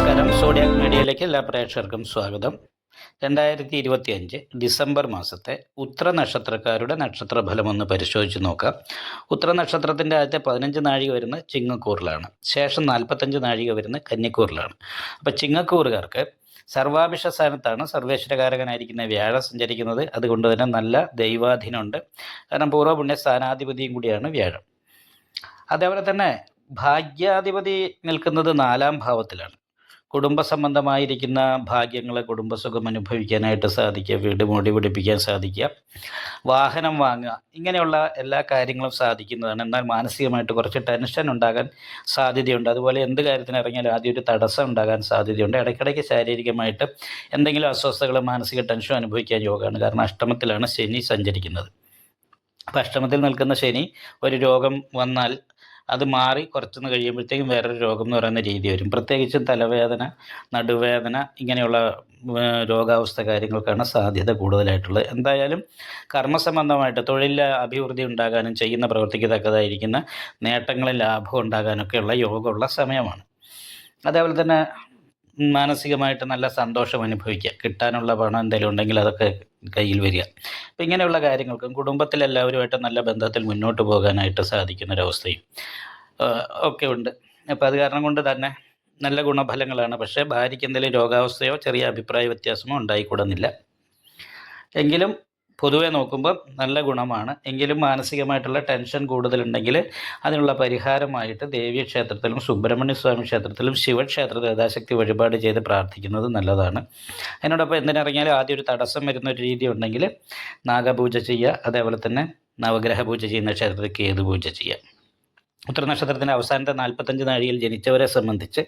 നമസ്കാരം. സോഡിയാക് മീഡിയയിലേക്ക് എല്ലാ പ്രേക്ഷകർക്കും സ്വാഗതം. രണ്ടായിരത്തി ഇരുപത്തി അഞ്ച് ഡിസംബർ മാസത്തെ ഉത്ര നക്ഷത്രക്കാരുടെ നക്ഷത്രഫലം ഒന്ന് പരിശോധിച്ച് നോക്കാം. ഉത്ര നക്ഷത്രത്തിന്റെ ആദ്യത്തെ പതിനഞ്ച് നാഴിക വരുന്ന ചിങ്ങക്കൂറിലാണ്. ശേഷം നാൽപ്പത്തഞ്ച് നാഴിക വരുന്ന കന്നിക്കൂറിലാണ്. അപ്പോൾ ചിങ്ങക്കൂറുകാർക്ക് സർവാഭിഷ സ്ഥാനത്താണ് സർവേശ്വരകാരകനായിരിക്കുന്ന വ്യാഴം സഞ്ചരിക്കുന്നത്. അതുകൊണ്ട് തന്നെ നല്ല ദൈവാധീനമുണ്ട്. കാരണം പൂർവപുണ്യ സ്ഥാനാധിപതിയും കൂടിയാണ് വ്യാഴം. അതേപോലെ തന്നെ ഭാഗ്യാധിപതി നിൽക്കുന്നത് നാലാം ഭാവത്തിലാണ്. കുടുംബ ഭാഗ്യങ്ങളെ കുടുംബസുഖം അനുഭവിക്കാനായിട്ട് സാധിക്കുക വീട് മോടി പിടിപ്പിക്കാൻ സാധിക്കുക വാഹനം വാങ്ങുക ഇങ്ങനെയുള്ള എല്ലാ കാര്യങ്ങളും സാധിക്കുന്നതാണ്. എന്നാൽ മാനസികമായിട്ട് കുറച്ച് ടെൻഷൻ ഉണ്ടാകാൻ സാധ്യതയുണ്ട്. അതുപോലെ എന്ത് കാര്യത്തിന് ഇറങ്ങിയാലും ആദ്യം ഒരു തടസ്സം ഉണ്ടാകാൻ സാധ്യതയുണ്ട്. ഇടയ്ക്കിടയ്ക്ക് ശാരീരികമായിട്ട് എന്തെങ്കിലും അസ്വസ്ഥകൾ മാനസിക ടെൻഷൻ അനുഭവിക്കാൻ യോഗമാണ്. കാരണം അഷ്ടമത്തിലാണ് ശനി സഞ്ചരിക്കുന്നത്. അപ്പം അഷ്ടമത്തിൽ നിൽക്കുന്ന ശനി ഒരു രോഗം വന്നാൽ അത് മാറി കുറച്ചൊന്ന് കഴിയുമ്പോഴത്തേക്കും വേറൊരു രോഗം എന്ന് പറയുന്ന രീതി വരും. പ്രത്യേകിച്ചും തലവേദന നടുവേദന ഇങ്ങനെയുള്ള രോഗാവസ്ഥ കാര്യങ്ങൾക്കാണ് സാധ്യത കൂടുതലായിട്ടുള്ളത്. എന്തായാലും കർമ്മസംബന്ധമായിട്ട് തൊഴിലിൽ അഭിവൃദ്ധി ഉണ്ടാകാനും ചെയ്യുന്ന പ്രവൃത്തിക്ക് തക്കതായിരിക്കുന്ന നേട്ടങ്ങളിൽ ലാഭം ഉണ്ടാകാനൊക്കെയുള്ള യോഗമുള്ള സമയമാണ്. അതേപോലെ തന്നെ മാനസികമായിട്ട് നല്ല സന്തോഷം അനുഭവിക്കുക. കിട്ടാനുള്ള പണം എന്തെങ്കിലും ഉണ്ടെങ്കിൽ അതൊക്കെ കയ്യിൽ വരിക. അപ്പം ഇങ്ങനെയുള്ള കാര്യങ്ങൾക്കും കുടുംബത്തിലെല്ലാവരുമായിട്ട് നല്ല ബന്ധത്തിൽ മുന്നോട്ട് പോകാനായിട്ട് സാധിക്കുന്ന ഒരവസ്ഥയും ആഹ് ഒക്കെ ഉണ്ട്. അപ്പോൾ അത് കാരണം കൊണ്ട് തന്നെ നല്ല ഗുണഫലങ്ങളാണ്. പക്ഷേ ഭാര്യയ്ക്ക് എന്തെങ്കിലും രോഗാവസ്ഥയോ ചെറിയ അഭിപ്രായ വ്യത്യാസമോ ഉണ്ടായിക്കൂടുന്നില്ല. എങ്കിലും പൊതുവെ നോക്കുമ്പോൾ നല്ല ഗുണമാണ്. എങ്കിലും മാനസികമായിട്ടുള്ള ടെൻഷൻ കൂടുതലുണ്ടെങ്കിൽ അതിനുള്ള പരിഹാരമായിട്ട് ദേവീ ക്ഷേത്രത്തിലും സുബ്രഹ്മണ്യ സ്വാമി ക്ഷേത്രത്തിലും ശിവക്ഷേത്രത്തിൽ യഥാശക്തി വഴിപാട് ചെയ്ത് പ്രാർത്ഥിക്കുന്നത് നല്ലതാണ്. അതിനോടൊപ്പം എന്തിനിറങ്ങിയാലും ആദ്യം ഒരു തടസ്സം വരുന്ന ഒരു രീതി ഉണ്ടെങ്കിൽ നാഗപൂജ ചെയ്യുക അതേപോലെ തന്നെ നവഗ്രഹ പൂജ ചെയ്യുന്ന ക്ഷേത്രത്തിൽ കേതു പൂജ ചെയ്യുക. ഉത്തരനക്ഷത്രത്തിന്റെ അവസാനത്തെ നാൽപ്പത്തഞ്ച് നാഴിയിൽ ജനിച്ചവരെ സംബന്ധിച്ച്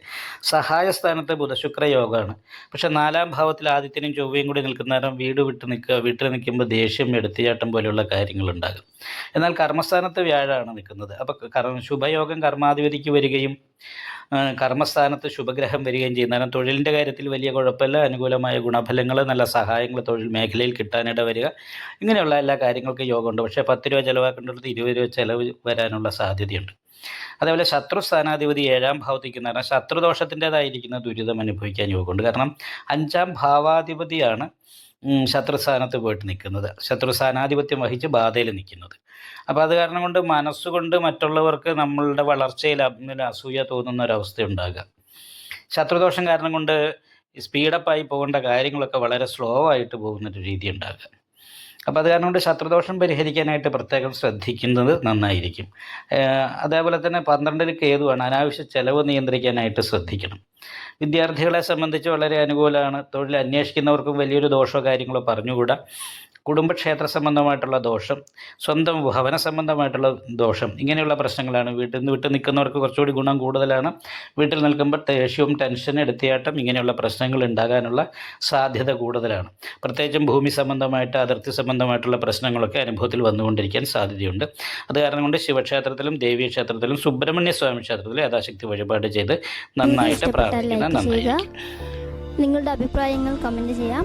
സഹായസ്ഥാനത്ത് ബുധശുക്ര യോഗമാണ് പക്ഷെ നാലാം ഭാവത്തിൽ ആദിത്യനും ചൊവ്വയും കൂടി നിൽക്കുന്ന നേരം വീട് വിട്ട് നിൽക്കുക വീട്ടിൽ നിൽക്കുമ്പോൾ ദേഷ്യം എടുത്തിയാട്ടം പോലെയുള്ള കാര്യങ്ങളുണ്ടാകും. എന്നാൽ കർമ്മസ്ഥാനത്ത് വ്യാഴമാണ് നിൽക്കുന്നത്. അപ്പോൾ കർമ്മ ശുഭയോഗം കർമാധിപതിക്ക് വരികയും കർമ്മസ്ഥാനത്ത് ശുഭഗ്രഹം വരികയും ചെയ്യുന്ന കാരണം തൊഴിലിന്റെ കാര്യത്തിൽ വലിയ കുഴപ്പമില്ല. അനുകൂലമായ ഗുണഫലങ്ങൾ നല്ല സഹായങ്ങൾ തൊഴിൽ മേഖലയിൽ കിട്ടാനിട വരിക. ഇങ്ങനെയുള്ള എല്ലാ കാര്യങ്ങൾക്കും യോഗമുണ്ട്. പക്ഷേ പത്ത് രൂപ ചിലവാക്കേണ്ടത് ഇരുപത് രൂപ ചിലവ് വരാനുള്ള സാധ്യതയുണ്ട്. അതേപോലെ ശത്രു സ്ഥാനാധിപതി ഏഴാം ഭാവത്തേക്ക് എന്ന് പറഞ്ഞാൽ ശത്രുദോഷത്തിന്റെതായിരിക്കുന്ന ദുരിതം അനുഭവിക്കാൻ യോഗമുണ്ട്. കാരണം അഞ്ചാം ഭാവാധിപതിയാണ് ശത്രുസ്ഥാനത്ത് പോയിട്ട് നിൽക്കുന്നത്. ശത്രു സ്ഥാനാധിപത്യം വഹിച്ച് ബാധയിൽ നിൽക്കുന്നത്. അപ്പോൾ അത് കാരണം കൊണ്ട് മനസ്സുകൊണ്ട് മറ്റുള്ളവർക്ക് നമ്മളുടെ വളർച്ചയിൽ അസൂയ തോന്നുന്ന ഒരവസ്ഥ ഉണ്ടാകുക. ശത്രുദോഷം കാരണം കൊണ്ട് സ്പീഡപ്പായി പോകേണ്ട കാര്യങ്ങളൊക്കെ വളരെ സ്ലോ ആയിട്ട് പോകുന്ന ഒരു രീതി ഉണ്ടാകുക. അപ്പോൾ അത് കാരണം കൊണ്ട് ശത്രുദോഷം പരിഹരിക്കാനായിട്ട് പ്രത്യേകം ശ്രദ്ധിക്കുന്നത് നന്നായിരിക്കും. അതേപോലെ തന്നെ പന്ത്രണ്ടിൽ കേതുവാണ്. അനാവശ്യ ചെലവ് നിയന്ത്രിക്കാനായിട്ട് ശ്രദ്ധിക്കണം. വിദ്യാർത്ഥികളെ സംബന്ധിച്ച് വളരെ അനുകൂലമാണ്. തൊഴിൽ അന്വേഷിക്കുന്നവർക്കും വലിയൊരു ദോഷമോ കാര്യങ്ങളോ പറഞ്ഞുകൂടാ. കുടുംബക്ഷേത്ര സംബന്ധമായിട്ടുള്ള ദോഷം സ്വന്തം ഭവന സംബന്ധമായിട്ടുള്ള ദോഷം ഇങ്ങനെയുള്ള പ്രശ്നങ്ങളാണ്. വീട്ടിൽ നിന്ന് വിട്ട് നിൽക്കുന്നവർക്ക് കുറച്ചുകൂടി ഗുണം കൂടുതലാണ്. വീട്ടിൽ നിൽക്കുമ്പോൾ ദേഷ്യവും ടെൻഷൻ എടുത്തിയാട്ടം ഇങ്ങനെയുള്ള പ്രശ്നങ്ങൾ ഉണ്ടാകാനുള്ള സാധ്യത കൂടുതലാണ്. പ്രത്യേകിച്ചും ഭൂമി സംബന്ധമായിട്ട് അതിർത്തി സംബന്ധമായിട്ടുള്ള പ്രശ്നങ്ങളൊക്കെ അനുഭവത്തിൽ വന്നുകൊണ്ടിരിക്കാൻ സാധ്യതയുണ്ട്. അത് കാരണം കൊണ്ട് ശിവക്ഷേത്രത്തിലും ദേവീ ക്ഷേത്രത്തിലും സുബ്രഹ്മണ്യ സ്വാമി ക്ഷേത്രത്തിലും യഥാശക്തി വഴിപാട് ചെയ്ത് നന്നായിട്ട് പ്രാർത്ഥിക്കുന്ന നന്നായിരിക്കും നിങ്ങളുടെ അഭിപ്രായങ്ങൾ കമന്റ് ചെയ്യാം.